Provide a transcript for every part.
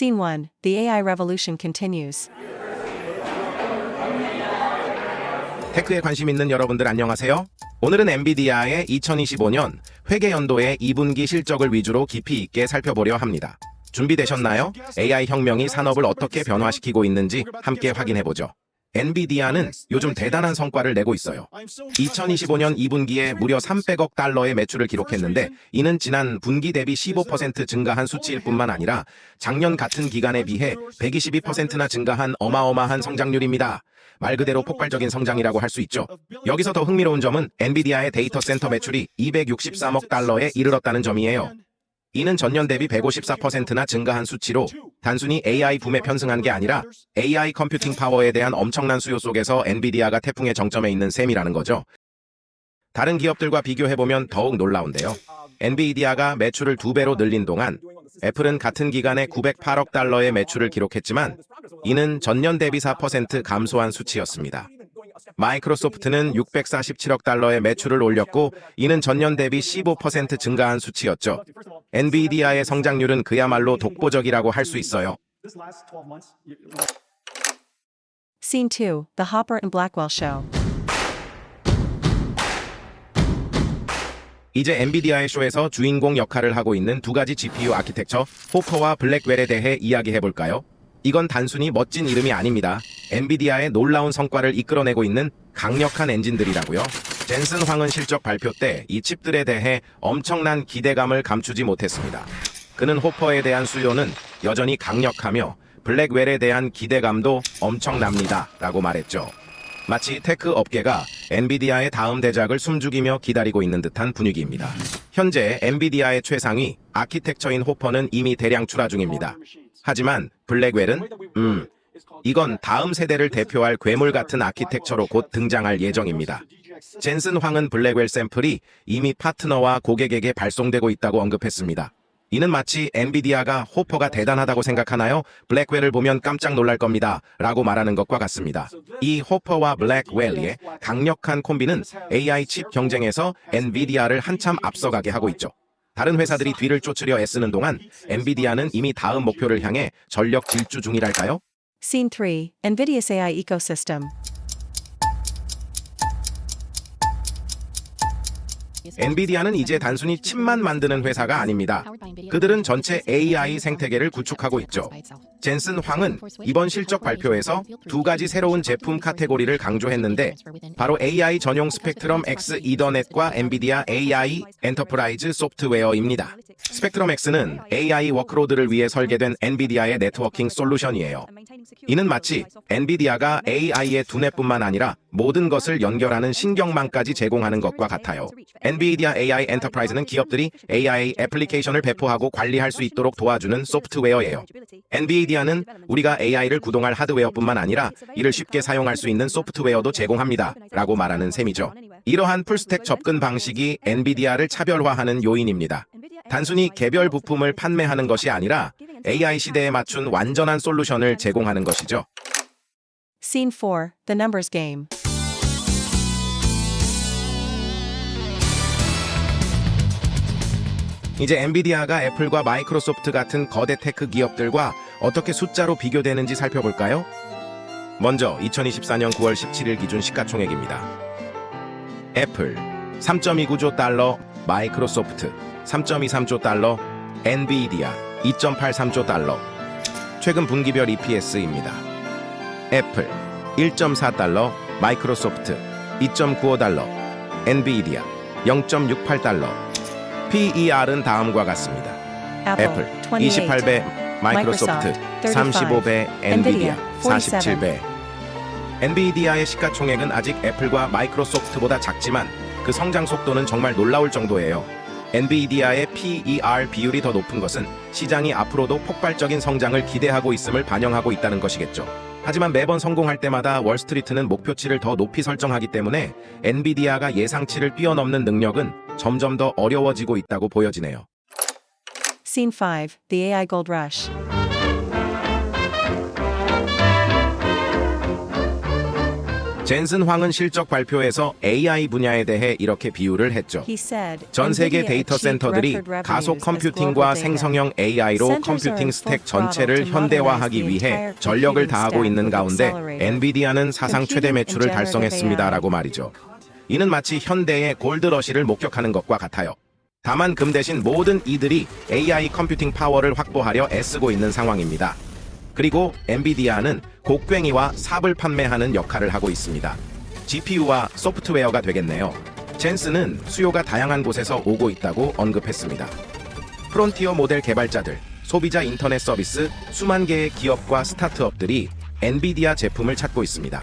Scene 1 The AI revolution continues. 테크에 관심 있는 여러분들 안녕하세요. 오늘은 엔비디아의 2025년 회계 연도의 2분기 실적을 위주로 깊이 있게 살펴보려 합니다. 준비되셨나요? AI 혁명이 산업을 어떻게 변화시키고 있는지 함께 확인해 보죠. 엔비디아는 요즘 대단한 성과를 내고 있어요. 2025년 2분기에 무려 300억 달러의 매출을 기록했는데 이는 지난 분기 대비 15% 증가한 수치일 뿐만 아니라 작년 같은 기간에 비해 122%나 증가한 어마어마한 성장률입니다. 말 그대로 폭발적인 성장이라고 할 수 있죠. 여기서 더 흥미로운 점은 엔비디아의 데이터 센터 매출이 263억 달러에 이르렀다는 점이에요. 이는 전년 대비 154%나 증가한 수치로 단순히 AI 붐에 편승한 게 아니라 AI 컴퓨팅 파워에 대한 엄청난 수요 속에서 엔비디아가 태풍의 정점에 있는 셈이라는 거죠. 다른 기업들과 비교해보면 더욱 놀라운데요. 엔비디아가 매출을 두 배로 늘린 동안 애플은 같은 기간에 908억 달러의 매출을 기록했지만 이는 전년 대비 4% 감소한 수치였습니다. 마이크로소프트는 647억 달러의 매출을 올렸고 이는 전년 대비 15% 증가한 수치였죠. 엔비디아의 성장률은 그야말로 독보적이라고 할 수 있어요. Scene 2 The Hopper and Blackwell Show. 이제 엔비디아의 쇼에서 주인공 역할을 하고 있는 두 가지 GPU 아키텍처 호퍼와 블랙웰에 대해 이야기해 볼까요? 이건 단순히 멋진 이름이 아닙니다. 엔비디아의 놀라운 성과를 이끌어내고 있는 강력한 엔진들이라고요. 젠슨 황은 실적 발표 때 이 칩들에 대해 엄청난 기대감을 감추지 못했습니다. 그는 호퍼에 대한 수요는 여전히 강력하며 블랙웰에 대한 기대감도 엄청납니다. 라고 말했죠. 마치 테크 업계가 엔비디아의 다음 대작을 숨죽이며 기다리고 있는 듯한 분위기입니다. 현재 엔비디아의 최상위 아키텍처인 호퍼는 이미 대량 출하 중입니다. 하지만 블랙웰은 음 이건 다음 세대를 대표할 괴물 같은 아키텍처로 곧 등장할 예정입니다. 젠슨 황은 블랙웰 샘플이 이미 파트너와 고객에게 발송되고 있다고 언급했습니다. 이는 마치 엔비디아가 호퍼가 대단하다고 생각하나요? 블랙웰을 보면 깜짝 놀랄 겁니다. 라고 말하는 것과 같습니다. 이 호퍼와 블랙웰의 강력한 콤비는 AI 칩 경쟁에서 엔비디아를 한참 앞서가게 하고 있죠. 다른 회사들이 뒤를 쫓으려 애쓰는 동안 엔비디아는 이미 다음 목표를 향해 전력 질주 중이랄까요? Scene 3 NVIDIA's AI ecosystem. 엔비디아는 이제 단순히 칩만 만드는 회사가 아닙니다. 그들은 전체 AI 생태계를 구축하고 있죠. 젠슨 황은 이번 실적 발표에서 두 가지 새로운 제품 카테고리를 강조했는데 바로 AI 전용 스펙트럼 X 이더넷과 엔비디아 AI 엔터프라이즈 소프트웨어입니다. 스펙트럼 X는 AI 워크로드를 위해 설계된 엔비디아의 네트워킹 솔루션이에요. 이는 마치 엔비디아가 AI의 두뇌뿐만 아니라 모든 것을 연결하는 신경망까지 제공하는 것과 같아요. 엔비디아 AI 엔터프라이즈는 기업들이 AI 애플리케이션을 배포하고 관리할 수 있도록 도와주는 소프트웨어예요. 엔비디아는 우리가 AI를 구동할 하드웨어뿐만 아니라 이를 쉽게 사용할 수 있는 소프트웨어도 제공합니다. 라고 말하는 셈이죠. 이러한 풀스택 접근 방식이 엔비디아를 차별화하는 요인입니다. 단순히 개별 부품을 판매하는 것이 아니라 AI 시대에 맞춘 완전한 솔루션을 제공하는 것이죠. Scene 4 The Numbers Game. 이제 엔비디아가 애플과 마이크로소프트 같은 거대 테크 기업들과 어떻게 숫자로 비교되는지 살펴볼까요? 먼저 2024년 9월 17일 기준 시가총액입니다. 애플 3.29조 달러, 마이크로소프트 3.23조 달러, 엔비디아 2.83조 달러. 최근 분기별 EPS입니다. 애플 1.4달러, 마이크로소프트 2.95달러, 엔비디아 0.68달러. PER은 다음과 같습니다. Apple, 애플 28배, 마이크로소프트 35배, 엔비디아 47배. 엔비디아의 시가총액은 아직 애플과 마이크로소프트보다 작지만 그 성장 속도는 정말 놀라울 정도예요. 엔비디아의 PER 비율이 더 높은 것은 시장이 앞으로도 폭발적인 성장을 기대하고 있음을 반영하고 있다는 것이겠죠. 하지만 매번 성공할 때마다 월스트리트는 목표치를 더 높이 설정하기 때문에 엔비디아가 예상치를 뛰어넘는 능력은 점점 더 어려워지고 있다고 보여지네요. Scene 5 The AI Gold Rush. 젠슨 황은 실적 발표에서 AI 분야에 대해 이렇게 비유를 했죠. 전 세계 "NVIDIA 데이터 센터들이 가속 컴퓨팅과 생성형 AI로 컴퓨팅 스택 전체를 현대화하기 위해 전력을 다하고 있는 가운데 엔비디아는 사상 최대 매출을 달성했습니다라고 말이죠. 이는 마치 현대의 골드러시를 목격하는 것과 같아요. 다만 금 대신 모든 이들이 AI 컴퓨팅 파워를 확보하려 애쓰고 있는 상황입니다. 그리고 엔비디아는 곡괭이와 삽을 판매하는 역할을 하고 있습니다. GPU와 소프트웨어가 되겠네요. 젠스는 수요가 다양한 곳에서 오고 있다고 언급했습니다. 프론티어 모델 개발자들, 소비자 인터넷 서비스, 수만 개의 기업과 스타트업들이 엔비디아 제품을 찾고 있습니다.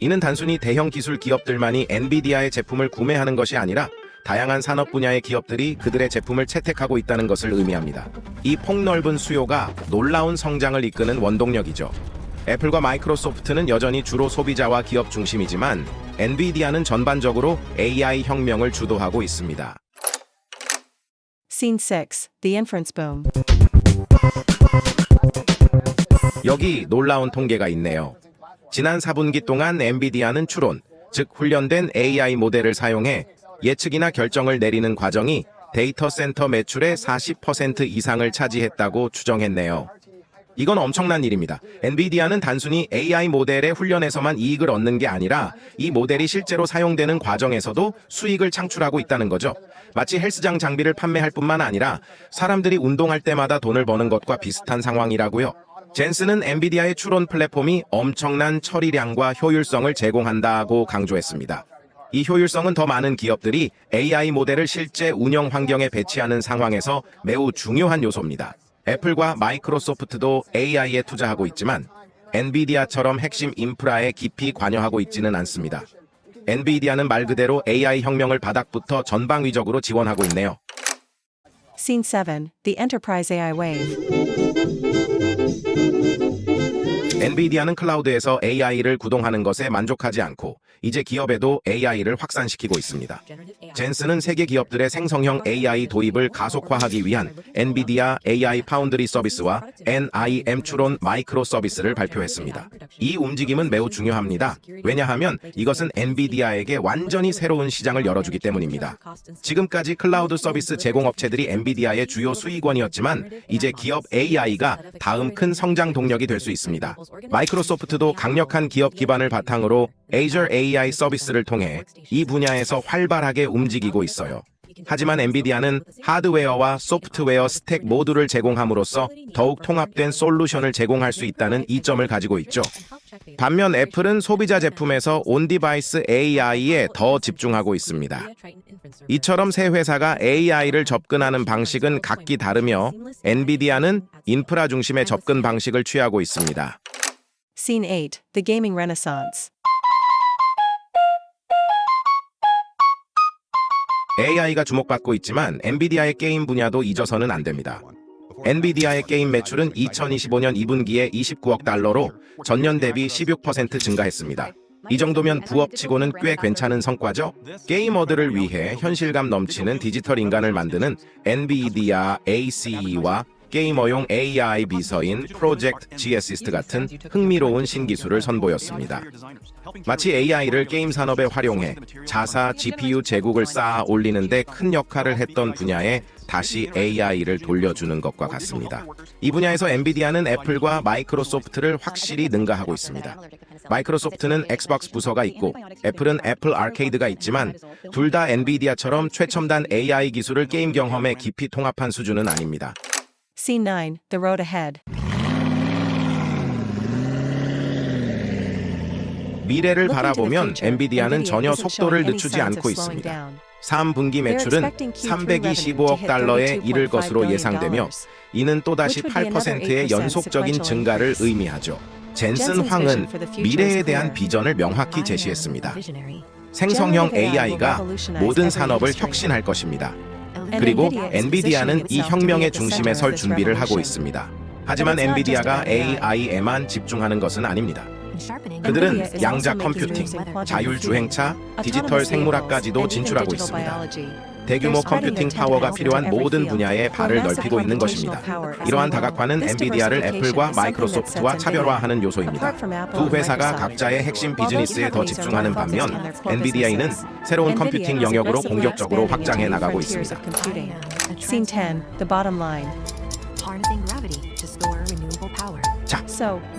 이는 단순히 대형 기술 기업들만이 엔비디아의 제품을 구매하는 것이 아니라 다양한 산업 분야의 기업들이 그들의 제품을 채택하고 있다는 것을 의미합니다. 이 폭넓은 수요가 놀라운 성장을 이끄는 원동력이죠. 애플과 마이크로소프트는 여전히 주로 소비자와 기업 중심이지만 엔비디아는 전반적으로 AI 혁명을 주도하고 있습니다. Scene 6, The Inference Boom. 여기 놀라운 통계가 있네요. 지난 4분기 동안 엔비디아는 추론, 즉 훈련된 AI 모델을 사용해 예측이나 결정을 내리는 과정이 데이터 센터 매출의 40% 이상을 차지했다고 추정했네요. 이건 엄청난 일입니다. 엔비디아는 단순히 AI 모델의 훈련에서만 이익을 얻는 게 아니라 이 모델이 실제로 사용되는 과정에서도 수익을 창출하고 있다는 거죠. 마치 헬스장 장비를 판매할 뿐만 아니라 사람들이 운동할 때마다 돈을 버는 것과 비슷한 상황이라고요. 젠스는 엔비디아의 추론 플랫폼이 엄청난 처리량과 효율성을 제공한다고 강조했습니다. 이 효율성은 더 많은 기업들이 AI 모델을 실제 운영 환경에 배치하는 상황에서 매우 중요한 요소입니다. 애플과 마이크로소프트도 AI에 투자하고 있지만 엔비디아처럼 핵심 인프라에 깊이 관여하고 있지는 않습니다. 엔비디아는 말 그대로 AI 혁명을 바닥부터 전방위적으로 지원하고 있네요. Scene 7, The Enterprise AI Wave. 엔비디아는 클라우드에서 AI를 구동하는 것에 만족하지 않고 이제 기업에도 AI를 확산시키고 있습니다. 젠스는 세계 기업들의 생성형 AI 도입을 가속화하기 위한 엔비디아 AI 파운드리 서비스와 NIM 추론 마이크로 서비스를 발표했습니다. 이 움직임은 매우 중요합니다. 왜냐하면 이것은 엔비디아에게 완전히 새로운 시장을 열어주기 때문입니다. 지금까지 클라우드 서비스 제공업체들이 엔비디아의 주요 수익원이었지만 이제 기업 AI가 다음 큰 성장 동력이 될 수 있습니다. 마이크로소프트도 강력한 기업 기반을 바탕으로 Azure AI 서비스를 통해 이 분야에서 활발하게 움직이고 있어요. 하지만 엔비디아는 하드웨어와 소프트웨어 스택 모두를 제공함으로써 더욱 통합된 솔루션을 제공할 수 있다는 이점을 가지고 있죠. 반면 애플은 소비자 제품에서 온디바이스 AI에 더 집중하고 있습니다. 이처럼 세 회사가 AI를 접근하는 방식은 각기 다르며 엔비디아는 인프라 중심의 접근 방식을 취하고 있습니다. Scene 8, The Gaming Renaissance. AI가 주목받고 있지만 엔비디아의 게임 분야도 잊어서는 안 됩니다. 엔비디아의 게임 매출은 2025년 2분기에 29억 달러로 전년 대비 16% 증가했습니다. 이 정도면 부업치고는 꽤 괜찮은 성과죠? 게이머들을 위해 현실감 넘치는 디지털 인간을 만드는 엔비디아 ACE와 게이머용 AI 비서인 프로젝트 G아시스트 같은 흥미로운 신기술을 선보였습니다. 마치 AI를 게임 산업에 활용해 자사 GPU 제국을 쌓아 올리는데 큰 역할을 했던 분야에 다시 AI를 돌려주는 것과 같습니다. 이 분야에서 엔비디아는 애플과 마이크로소프트를 확실히 능가하고 있습니다. 마이크로소프트는 엑스박스 부서가 있고 애플은 애플 아케이드가 있지만 둘 다 엔비디아처럼 최첨단 AI 기술을 게임 경험에 깊이 통합한 수준은 아닙니다. Scene 9, The Road Ahead. 미래를 바라보면 엔비디아는 전혀 속도를 늦추지 않고 있습니다. down. 3분기 They're 매출은 expecting Q3 revenue to 325억 hit 달러에 이를 32.5 것으로 예상되며 이는 또다시 which would be another 8%의 8% 연속적인 증가를. 의미하죠. 젠슨 황은 미래에 대한. 비전을 명확히 제시했습니다. 생성형 AI AI가 모든 산업을. 혁신할 것입니다. 그리고 엔비디아는 이 혁명의 중심에 설 준비를 하고. 있습니다. 하지만 엔비디아가. AI에만 집중하는 것은 아닙니다. 그들은 양자 컴퓨팅, 자율주행차, 디지털 생물학까지도 진출하고 있습니다. 대규모 컴퓨팅 파워가 필요한 모든 분야에 발을 넓히고 있는 것입니다. 이러한 다각화는 엔비디아를 애플과 마이크로소프트와 차별화하는 요소입니다. 두 회사가 각자의 핵심 비즈니스에 더 집중하는 반면 엔비디아는 새로운 컴퓨팅 영역으로 공격적으로 확장해 나가고 있습니다. 자,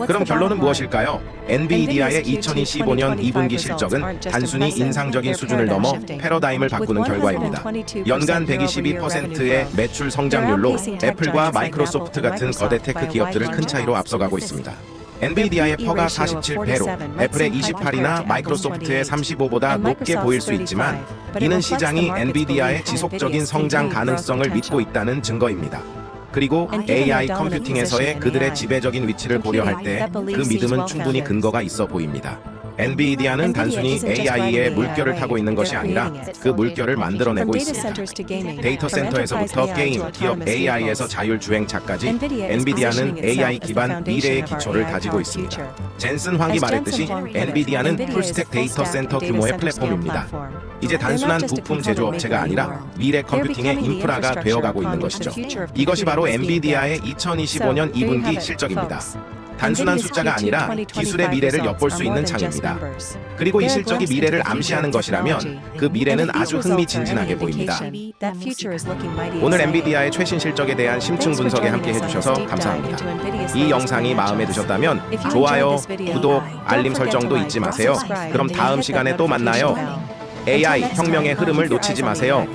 그럼 결론은? 무엇일까요? 엔비디아의 2025년 2분기 실적은 단순히 인상적인 수준을 넘어 패러다임을 바꾸는 결과입니다. 연간 122%의 매출 성장률로 애플과 마이크로소프트 같은 거대 테크 기업들을 큰 차이로 앞서가고 있습니다. 엔비디아의 퍼가 47배로 애플의 28이나 마이크로소프트의 35보다 높게 보일 수 있지만 이는 시장이 엔비디아의 지속적인 성장 가능성을 믿고 있다는 증거입니다. 그리고 AI 컴퓨팅에서의 그들의 지배적인 위치를 고려할 때 그 믿음은 충분히 근거가 있어 보입니다. 엔비디아는 단순히 AI의 물결을 타고 있는 것이 아니라 그 물결을 만들어내고 있습니다. 데이터 센터에서부터 게임, 기업 AI에서 자율주행차까지 엔비디아는 AI 기반 미래의 기초를 다지고 있습니다. 젠슨 황이 말했듯이 엔비디아는 풀스택 데이터 센터 규모의 플랫폼입니다. 이제 단순한 부품 제조업체가 아니라 미래 컴퓨팅의 인프라가 되어가고 있는 것이죠. 이것이 바로 엔비디아의 2025년 2분기 실적입니다. 단순한 숫자가 아니라 기술의 미래를 엿볼 수 있는 창입니다. 그리고 이 실적이 미래를 암시하는 것이라면 그 미래는 아주 흥미진진하게 보입니다. 오늘 엔비디아의 최신 실적에 대한 심층 분석에 함께 해주셔서 감사합니다. 이 영상이 마음에 드셨다면 좋아요, 구독, 알림 설정도 잊지 마세요. 그럼 다음 시간에 또 만나요. AI 혁명의 흐름을 놓치지 마세요.